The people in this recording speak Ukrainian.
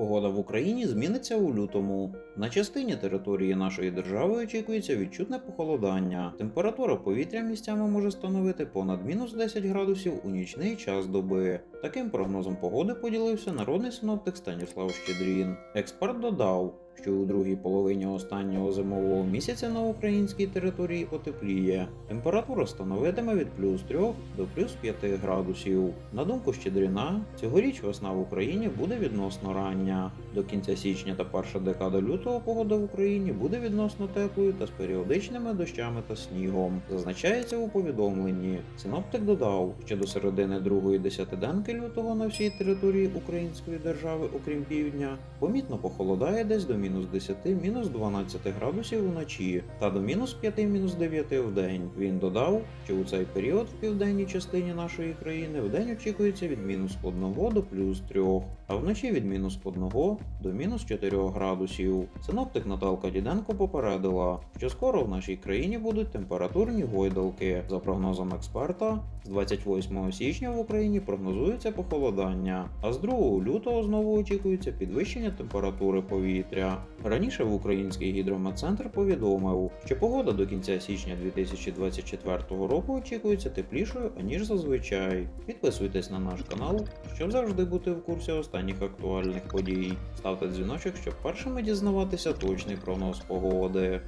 Погода в Україні зміниться у лютому. На частині території нашої держави очікується відчутне похолодання. Температура повітря місцями може становити понад мінус 10 градусів у нічний час доби. Таким прогнозом погоди поділився народний синоптик Станіслав Щедрін. Експерт додав, що у другій половині останнього зимового місяця на українській території потепліє. Температура становитиме від плюс 3 до плюс 5 градусів. На думку Щедріна, цьогоріч весна в Україні буде відносно рання. До кінця січня та перша декада лютого погода в Україні буде відносно теплою та з періодичними дощами та снігом. Зазначається у повідомленні. Синоптик додав, що до середини другої десятиденки лютого на всій території української держави, окрім півдня, помітно похолодає десь до мінус 10, мінус 12 градусів вночі та до мінус 5, мінус 9 в день. Він додав, що у цей період в південній частині нашої країни вдень очікується від мінус 1 до плюс 3, а вночі від мінус 1 до мінус 4 градусів. Синоптик Наталка Діденко попередила, що скоро в нашій країні будуть температурні гойдалки. За прогнозом експерта, з 28 січня в Україні прогнозується похолодання, а з 2 лютого знову очікується підвищення температури повітря. Раніше в Український гідрометцентр повідомив, що погода до кінця січня 2024 року очікується теплішою, аніж зазвичай. Підписуйтесь на наш канал, щоб завжди бути в курсі останніх актуальних подій. Ставте дзвіночок, щоб першими дізнаватися точний прогноз погоди.